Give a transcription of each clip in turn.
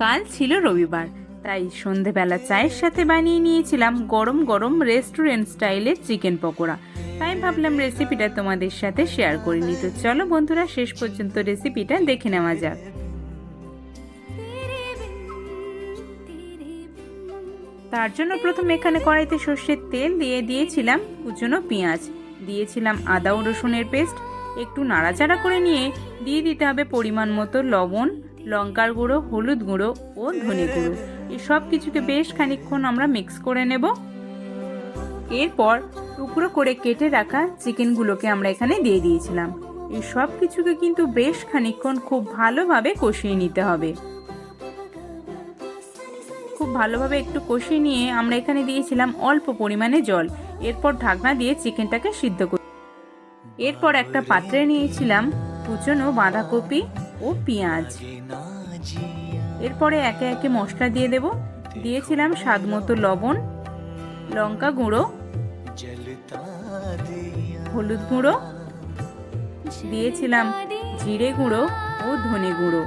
কাল ছিল রবিবার, তাই সন্ধেবেলা চায়ের সাথে বানিয়ে নিয়েছিলাম গরম গরম রেস্টুরেন্ট স্টাইলের চিকেন পকোড়া। তাই ভাবলাম রেসিপিটা তোমাদের সাথে শেয়ার করে নিতে চলো বন্ধুরা, শেষ পর্যন্ত রেসিপিটা দেখে নেওয়া যাক। তার জন্য প্রথম এখানে কড়াইতে সর্ষের তেল দিয়ে দিয়েছিলাম কুচনো পেঁয়াজ। দিয়েছিলাম আদা ও রসুনের পেস্ট একটু নাড়াচাড়া করে নিয়ে দিয়ে দিতে হবে পরিমাণ মতো লবণ লঙ্কার গুঁড়ো, হলুদ গুঁড়ো ও ধনে গুঁড়ো। এই সব কিছুকে বেশ খানিকক্ষণ আমরা মিক্স করে নেব। এরপর টুকরো করে কেটে রাখা চিকেনগুলোকে আমরা এখানে দিয়ে দিয়েছিলাম। এই সব কিছুকে কিন্তু বেশ খানিকক্ষণ খুব ভালোভাবে কষিয়ে নিতে হবে। খুব ভালোভাবে একটু কষিয়ে নিয়ে আমরা এখানে দিয়েছিলাম অল্প পরিমাণে জল। এরপর ঢাকনা দিয়ে চিকেনটাকে সিদ্ধ করি এরপর একটা পাত্রে নিয়েছিলাম কুচনো বাঁধাকপি ও পেঁয়াজ। এরপরে একে একে মশলা দিয়ে দেব। দিয়েছিলাম স্বাদ মতো লবণ, লঙ্কা গুঁড়ো, হলুদ গুঁড়ো, দিয়েছিলাম জিরে গুঁড়ো ও ধনে গুঁড়ো।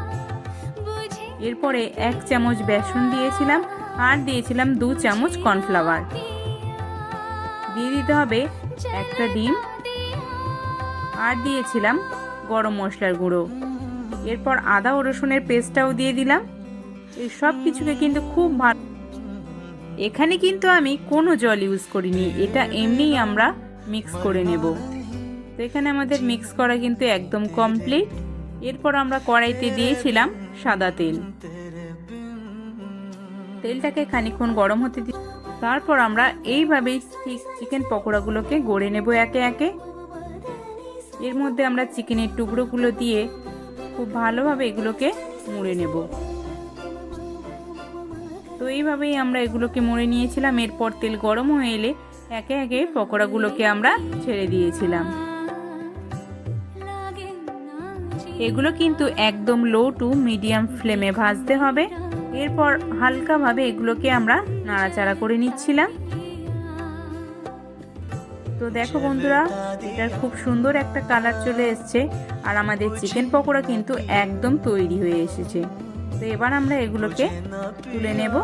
এরপরে এক চামচ বেসন দিয়েছিলাম আর দিয়েছিলাম দু চামচ কর্নফ্লাওয়ার। দিয়ে দিতে হবে একটা ডিম। আর দিয়েছিলাম গরম মশলার গুঁড়ো। এরপর আদা ও রসুনের পেস্টটাও দিয়ে দিলাম। এই সব কিছুকে কিন্তু খুব ভালো এখানে কিন্তু আমি কোনো জল ইউজ করিনি, এটা এমনিই আমরা মিক্স করে নেব। তো এখানে আমাদের মিক্স করা কিন্তু একদম কমপ্লিট এরপর আমরা কড়াইতে দিয়েছিলাম সাদা তেল। তেলটাকে খানিক্ষণ গরম হতে দিই তারপর আমরা এইভাবেই ঠিক চিকেন পকোড়াগুলোকে গড়ে নেব একে একে। এর মধ্যে আমরা চিকেনের টুকরোগুলো দিয়ে খুব ভালোভাবে এগুলোকে মুড়ে নেব। তো এইভাবেই আমরা এগুলোকে মুড়ে নিয়েছিলাম। এরপর তেল গরম হয়ে এলে একে একে পকোড়াগুলোকে আমরা ছেড়ে দিয়েছিলাম। এগুলো কিন্তু একদম লো টু মিডিয়াম ফ্লেমে ভাজতে হবে। এরপর হালকাভাবে এগুলোকে আমরা নাড়াচাড়া করে নিচ্ছিলাম। তো দেখো বন্ধুরা, এটার খুব সুন্দর একটা কালার চলে এসছে। আর আমাদের চিকেন পকোড়া কিন্তু একদম তৈরি হয়ে এসেছে। তো এবার আমরা এগুলোকে তুলে নেব।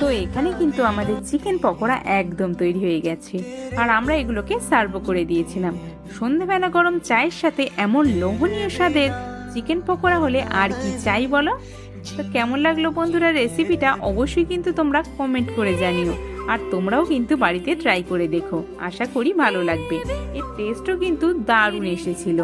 তো এখানে কিন্তু আমাদের চিকেন পকোড়া একদম তৈরি হয়ে গেছে। আর আমরা এগুলোকে সার্ভ করে দিয়েছিলাম। সন্ধেবেলা গরম চায়ের সাথে এমন লোভনীয় স্বাদের চিকেন পকোড়া হলে আর কি চাই বলো? তো কেমন লাগল বন্ধুরা রেসিপিটা অবশ্যই কিন্তু তোমরা কমেন্ট করে জানিও। আর তোমরাও কিন্তু বাড়িতে ট্রাই করে দেখো। আশা করি ভালো লাগবে। এর টেস্টও কিন্তু দারুণ এসেছিল।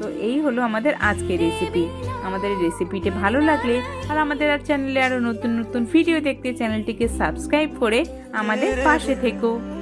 তো এই হলো আমাদের আজকের রেসিপি আমাদের রেসিপিটি ভালো লাগলে আর আমাদের আর চ্যানেলে আরও নতুন নতুন ভিডিও দেখতে চ্যানেলটিকে সাবস্ক্রাইব করে আমাদের পাশে থেকো।